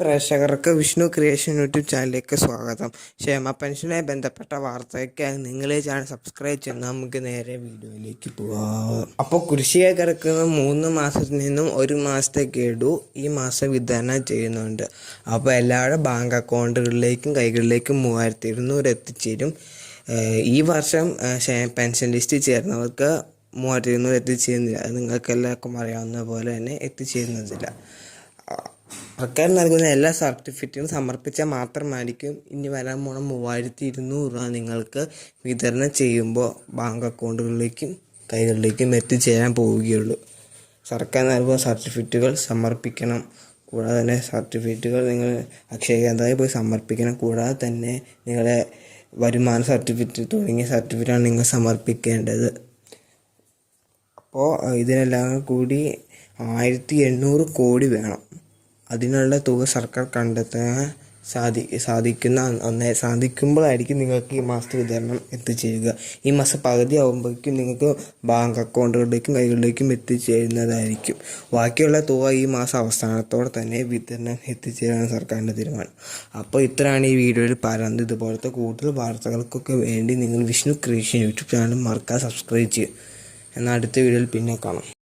പ്രേക്ഷകർക്ക് Vishnu creation YouTube ചാനലിലേക്ക് സ്വാഗതം. ക്ഷേമ പെൻഷനുമായി ബന്ധപ്പെട്ട വാർത്തയ്ക്കായി നിങ്ങളെ ചാനൽ സബ്സ്ക്രൈബ് ചെയ്യണം. നമുക്ക് നേരെ വീഡിയോയിലേക്ക് പോവാം. അപ്പോൾ കുരിശിയെ കിടക്കുന്ന മൂന്ന് മാസത്തിൽ നിന്നും ഒരു മാസത്തെ കേടു ഈ മാസം വിതരണം ചെയ്യുന്നുണ്ട്. അപ്പോൾ എല്ലാവരുടെ ബാങ്ക് അക്കൗണ്ടുകളിലേക്കും കൈകളിലേക്കും മൂവായിരത്തി ഇരുന്നൂറ് എത്തിച്ചേരും. ഈ വർഷം പെൻഷൻ ലിസ്റ്റിൽ ചേർന്നവർക്ക് മൂവായിരത്തി ഇരുന്നൂറ് എത്തിച്ചേരുന്നില്ല. അത് നിങ്ങൾക്ക് എല്ലാവർക്കും അറിയാവുന്ന പോലെ തന്നെ എത്തിച്ചേരുന്നതില്ല. സർക്കാർ നൽകുന്ന എല്ലാ സർട്ടിഫിക്കറ്റും സമർപ്പിച്ചാൽ മാത്രമായിരിക്കും ഇനി വരാൻ പോണ മൂവായിരത്തി ഇരുന്നൂറ് രൂപ നിങ്ങൾക്ക് വിതരണം ചെയ്യുമ്പോൾ ബാങ്ക് അക്കൗണ്ടുകളിലേക്കും കൈകളിലേക്കും എത്തിച്ചേരാൻ പോവുകയുള്ളൂ. സർക്കാർ നൽകുന്ന സർട്ടിഫിക്കറ്റുകൾ സമർപ്പിക്കണം. കൂടാതെ തന്നെ സർട്ടിഫിക്കറ്റുകൾ നിങ്ങൾ അക്ഷയ കേന്ദ്രമായി പോയി സമർപ്പിക്കണം. കൂടാതെ തന്നെ നിങ്ങളുടെ വരുമാന സർട്ടിഫിക്കറ്റ് തുടങ്ങിയ സർട്ടിഫിക്കറ്റാണ് നിങ്ങൾ സമർപ്പിക്കേണ്ടത്. അപ്പോൾ ഇതിനെല്ലാം കൂടി ആയിരത്തി എണ്ണൂറ് കോടി വേണം. അതിനുള്ള തുക സർക്കാർ കണ്ടെത്താൻ സാധി സാധിക്കുന്ന അന്നേ സാധിക്കുമ്പോഴായിരിക്കും നിങ്ങൾക്ക് ഈ മാസത്തെ വിതരണം എത്തിച്ചേരുക. ഈ മാസം പകുതി ആകുമ്പോഴേക്കും നിങ്ങൾക്ക് ബാങ്ക് അക്കൗണ്ടുകളിലേക്കും കൈകളിലേക്കും എത്തിച്ചേരുന്നതായിരിക്കും. ബാക്കിയുള്ള തുക ഈ മാസം അവസാനത്തോടെ തന്നെ വിതരണം എത്തിച്ചേരാൻ സർക്കാരിന്റെ തീരുമാനം. അപ്പോൾ ഇത്രയാണ് ഈ വീഡിയോയിൽ പറയുന്നത് ഇതുപോലത്തെ കൂടുതൽ വാർത്തകൾക്കൊക്കെ വേണ്ടി നിങ്ങൾ വിഷ്ണു ക്രിയേഷൻ യൂട്യൂബ് ചാനൽ മറക്കാതെ സബ്സ്ക്രൈബ് ചെയ്യും എന്നാൽ അടുത്ത വീഡിയോയിൽ പിന്നെ കാണാം.